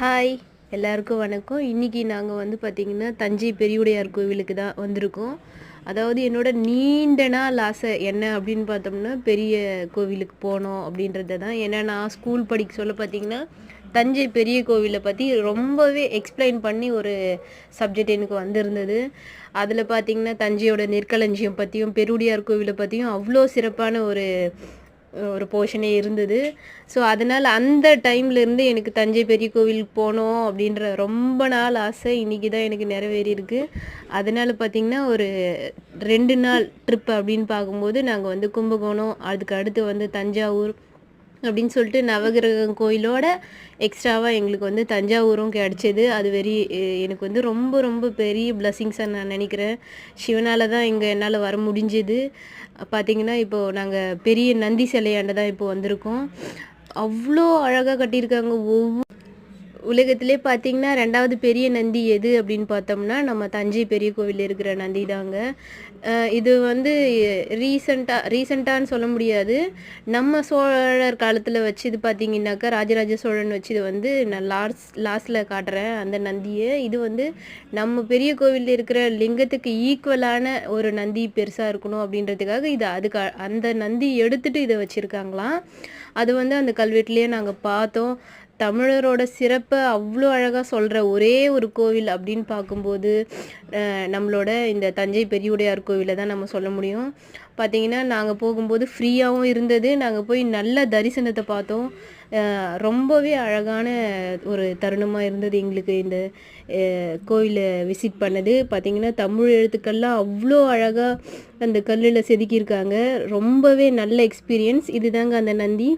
Hi எல்லாருக்கும் வணக்கம். இன்றைக்கி நாங்கள் வந்து பார்த்திங்கன்னா தஞ்சை பெரியுடையார் கோவிலுக்கு தான் வந்திருக்கோம். அதாவது என்னோட நீண்ட நாள் ஆசை என்ன அப்படின்னு பார்த்தோம்னா பெரிய கோவிலுக்கு போனோம் அப்படின்றது தான். ஏன்னா நான் ஸ்கூல் படிக்க சொல்ல பார்த்திங்கன்னா தஞ்சை பெரிய கோவிலை பற்றி ரொம்பவே எக்ஸ்பிளைன் பண்ணி ஒரு சப்ஜெக்ட் எனக்கு வந்திருந்தது. அதில் பார்த்திங்கன்னா தஞ்சையோட நெற்களஞ்சியம் பற்றியும் பெருவுடையார் கோவிலை பற்றியும் அவ்வளோ சிறப்பான ஒரு ஒரு போர்ஷனே இருந்தது. ஸோ அதனால் அந்த டைம்லேருந்து எனக்கு தஞ்சை பெரிய கோவிலுக்கு போகணும் அப்படின்ற ரொம்ப நாள் ஆசை. இன்றைக்கி தான் எனக்கு நிறைவேறியிருக்கு அதனால் பார்த்திங்கன்னா ஒரு ரெண்டு நாள் ட்ரிப் அப்படின்னு பார்க்கும்போது நாங்கள் வந்து கும்பகோணம் அதுக்கு அடுத்து வந்து தஞ்சாவூர் அப்படின்னு சொல்லிட்டு நவகிரகம் கோயிலோட எக்ஸ்ட்ராவாக எங்களுக்கு வந்து தஞ்சாவூரும் கிடச்சிது. அது வெரி எனக்கு வந்து ரொம்ப ரொம்ப பெரிய பிளஸ்ஸிங்ஸாக நான் நினைக்கிறேன். சிவனால் தான் இங்கே என்னால் வர முடிஞ்சது. பார்த்திங்கன்னா இப்போது நாங்கள் பெரிய நந்தி சிலையாண்ட தான் இப்போ வந்திருக்கோம். அவ்வளோ அழகாக கட்டியிருக்காங்க. ஒவ்வொரு உலகத்திலே பார்த்தீங்கன்னா ரெண்டாவது பெரிய நந்தி எது அப்படின்னு பார்த்தோம்னா நம்ம தஞ்சை பெரிய கோவில் இருக்கிற நந்தி தாங்க. இது வந்து ரீசண்டாக ரீசண்டான்னு சொல்ல முடியாது. நம்ம சோழர் காலத்தில் வச்சு இது பார்த்தீங்கன்னாக்கா ராஜராஜ சோழன் வச்சு இது வந்து நான் லாஸ் லாஸ்ட்டில் காட்டுறேன் அந்த நந்தியை. இது வந்து நம்ம பெரிய கோவிலில் இருக்கிற லிங்கத்துக்கு ஈக்குவலான ஒரு நந்தி பெருசாக இருக்கணும் அப்படின்றதுக்காக இது அதுக்கு அந்த நந்தி எடுத்துகிட்டு இதை வச்சுருக்காங்களாம். அது வந்து அந்த கல்வெட்டுலேயே நாங்கள் பார்த்தோம். தமிழரோட சிறப்பை அவ்வளோ அழகாக சொல்கிற ஒரே ஒரு கோவில் அப்படின்னு பார்க்கும்போது நம்மளோட இந்த தஞ்சை பெரியுடையார் கோவிலை தான் நம்ம சொல்ல முடியும். பார்த்திங்கன்னா நாங்கள் போகும்போது ஃப்ரீயாகவும் இருந்தது. நாங்கள் போய் நல்ல தரிசனத்தை பார்த்தோம். ரொம்பவே அழகான ஒரு தருணமாக இருந்தது எங்களுக்கு இந்த கோவிலை விசிட் பண்ணது. பார்த்திங்கன்னா தமிழ் எழுத்துக்கள்லாம் அவ்வளோ அழகாக அந்த கல்லில் செதுக்கியிருக்காங்க. ரொம்பவே நல்ல எக்ஸ்பீரியன்ஸ். இதுதாங்க அந்த நந்தி.